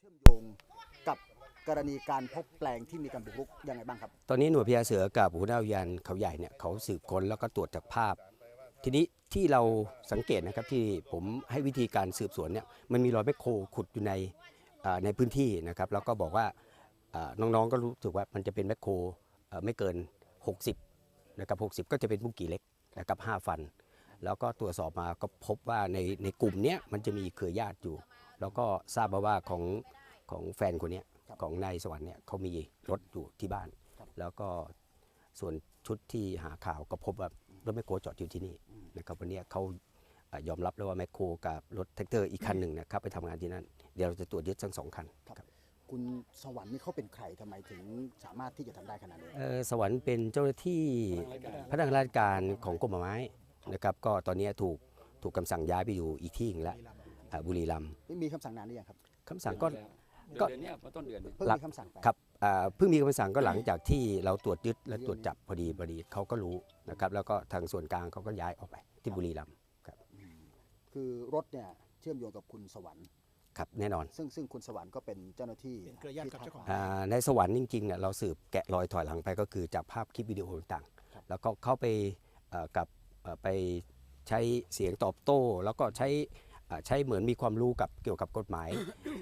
เชื่อมโยงกับกรณีการพบแปลงที่มีการบุกรุกยังไงบ้างครับ ตอนนี้หน่วยพญาเสือกับหัวหน้าอุทยานเขาใหญ่เนี่ยเขาสืบค้นแล้วก็ตรวจจากภาพ ทีนี้ที่เราสังเกตนะครับที่ผมให้วิธีการสืบสวนเนี่ยมันมีรอยแมคโครขุดอยู่ในอ่าในพื้นที่นะครับแล้วก็บอกว่าอ่าน้องๆก็รู้สึกว่ามันจะเป็นแมคโครเอ่อไม่เกิน 60นะครับ60 ก็จะเป็นบุกกี่เล็กนะครับ5ฟัน แล้วก็ตรวจสอบมาก็พบว่าในในกลุ่มเนี้ยมันจะมีเครือญาติอยู่ แล้วก็ทราบมาว่าของของแฟนคนเนี้ยครับของนายสวรรค์เนี่ยเขามีรถอยู่ที่บ้านครับแล้วก็ส่วนชุดที่หาข่าวก็พบว่ารถแมคโครจอดอยู่ที่นี่นะครับวันเนี้ยเขาเอ่อยอมรับแล้วว่าแมคโครกับรถแท็กเตอร์อีกคันหนึ่งนะครับไปทำงานที่นั่นเดี๋ยวเราจะตรวจยึดทั้งสองคันครับคุณสวรรค์นี่เขาเป็นใครทำไมถึงสามารถที่จะทำได้ขนาดนี้เอ่อสวรรค์เป็นเจ้าหน้าที่พนักงานราชการของกรมป่าไม้นะครับก็ตอนนี้ถูกถูกคำสั่งย้ายไปอยู่อีกที่หนึงแล้วอ่า บุรีรัมย์ไม่มีคำสั่งนานหรือยังครับคำสั่งก็ก็ก็เดือนเนี้ยมาต้นเดือนเนี่ยเพิ่งหลักมีคำสั่งไปครับอ่าเพิ่งมีคำสั่งก็หลังจากที่เราตรวจยึดและตรวจจับพอดีพอดีเขาก็รู้นะครับแล้วก็ทางส่วนกลางเขาก็ย้ายออกไปที่บุรีรัมย์คือรถเนี่ยเชื่อมโยงกับคุณสวรรค์ครับแน่นอน ซึ่งซึ่งคุณสวรรค์ก็เป็นเจ้าหน้าที่เป็นเครือญาติกับเจ้าของอ่าในสวรรค์จริงๆเนี่ยเราสืบแกะรอยถอยหลังไปก็คือจากภาพคลิปวิดีโอต่างๆแล้วก็เข้าไปเอ่อกับเอ่อไปใช้เสียงตอบโต้ แล้วก็ใช้อ่า ใช้เหมือนมีความรู้กับเกี่ยวกับกฎหมาย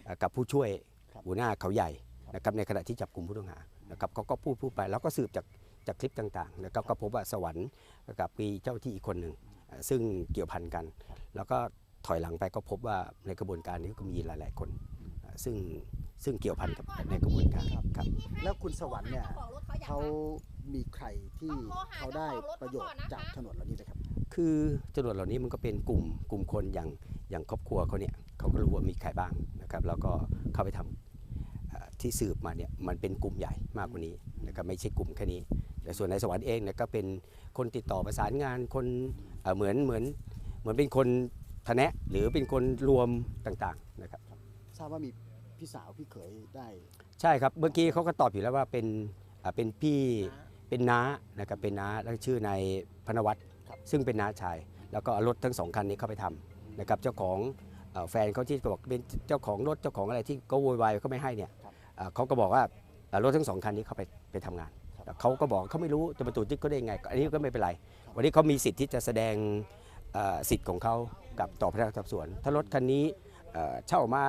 เอ่อกับผู้ช่วยครับหัวหน้าเขาใหญ่นะครับในขณะที่จับกลุ่มผู้ต้องหานะครับเขาก็พูดพูดไปแล้วก็สืบจากจากคลิปต่างๆนะครับก็พบว่าสวรรค์กับมีเจ้าหน้าที่อีกคนหนึ่งเอ่อซึ่งเกี่ยวพันกัน แล้วก็ถอยหลังไปก็พบว่าในกระบวนการนี้ก็มีหลาย ๆ คนเอ่อซึ่งซึ่งเกี่ยวพันกับในกระบวนการครับ แล้วคุณสวรรค์เนี่ยเขามีใครที่เขาได้ประโยชน์จากโฉนดเหล่านี้ไหมครับ คือจำนวนเหล่านี้มันก็เป็นกลุ่มกลุ่มคนอย่างอย่างครอบครัวเขาเนี่ยเขาก็รู้ว่ามีใครบ้างนะครับ แล้วก็เข้าไปทำเอ่อที่สืบมาเนี่ยมันเป็นกลุ่มใหญ่มากกว่านี้นะครับไม่ใช่กลุ่มแค่นี้ แต่ส่วนในสวรรค์เองเนี่ยก็เป็นคนติดต่อประสานงานคนเอ่อเหมือนเหมือนเหมือนเป็นคนทะแนะหรือเป็นคนรวมต่างๆนะครับทราบว่ามีพี่สาวพี่เขยได้ ใช่ครับเมื่อกี้เขาก็ตอบอยู่แล้วว่าเป็นอ่าเป็นพี่เป็นน้านะครับเป็นน้าแล้วชื่อนายพนวัตร ซึ่งเป็นน้าชาย แล้วก็เอารถทั้งสองคันนี้เข้าไปทำนะครับเจ้าของเอ่อแฟนเขาที่บอกเป็นเจ้าของรถเจ้าของอะไรที่ก็โวยวายเขาไม่ให้เนี่ยอ่าเขาก็บอกว่าอ่ารถทั้งสองคันนี้เขาไปไปทำงานแต่เขาก็บอกเขาไม่รู้จะมาตรวจยึดก็ได้ยังไงก็อันนี้ก็ไม่เป็นไร วันนี้เขามีสิทธิ์ที่จะแสดงเอ่อสิทธิ์ของเขากับต่อพนักงานสอบสวน ถ้ารถคันนี้เอ่อเช่ามา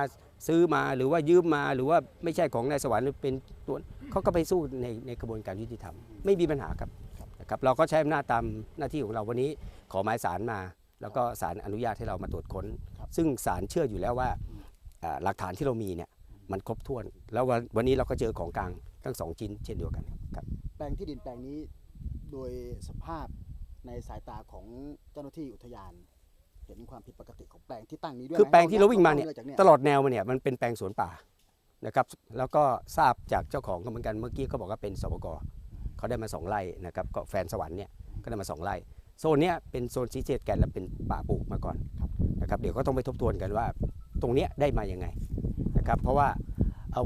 ซื้อมาหรือว่ายืมมาหรือว่าไม่ใช่ของนายสวรรค์หรือเป็นตัวเขาก็ไปสู้ในในกระบวนการยุติธรรม ไม่มีปัญหาครับนะ ครับเราก็ใช้อำนาจตามหน้าที่ของเราวันนี้ขอหมายสารมา แล้วก็ศาลอนุญาตให้เรามาตรวจค้น ซึ่งศาลเชื่ออยู่แล้วว่าเอ่อหลักฐานที่เรามีเนี่ยมันครบถ้วน แล้ววันวันนี้เราก็เจอของกลางทั้งสองชิ้นเช่นเดียวกันครับ แปลงที่ดินแปลงนี้โดยสภาพในสายตาของเจ้าหน้าที่อุทยาน เห็นความผิดปกติของแปลงที่ตั้งนี้ด้วยคือไหมแปลงที่เราวิ่งมาเนี่ยอกจากตลอดแนวมาเนี่ยมันเป็นแปลงสวนป่านะครับแล้วก็ทราบจากเจ้าของก็เหมือนกันเมื่อกี้เขาบอกว่าเป็นสปก เขาได้มาสองไร่นะครับก็แฟนสวรรค์เนี่ยก็ได้มาสองไร่โซนเนี้ยเป็นโซนซีเจตแกนและเป็นป่าปลูกมาก่อนนะครับเดี๋ยวก็ต้องไปทบทวนกันว่าตรงเนี้ยได้มายังไงนะครับเพราะว่า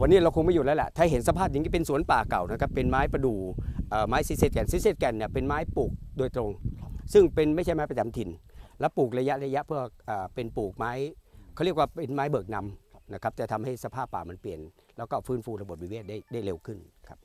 วันนี้เราคงไม่อยู่แล้วแหละถ้าเห็นสภาพอย่างนี้เป็นสวนป่าเก่านะครับเป็นไม้ประดู่ไม้ซีเจตแกนซีเจตแกนเนี่ยเป็นไม้ปลูกโดยตรง ซึ่งเป็นไม่ใช่ไม้ประจำถิ่น แล้วปลูกระยะระยะเพื่อเอ่อเป็นปลูกไม้เขาเรียกว่าเป็นไม้เบิกนำนะครับจะทำให้สภาพป่ามันเปลี่ยน แล้วก็ฟื้นฟูระบบนิเวศได้ได้เร็วขึ้นครับ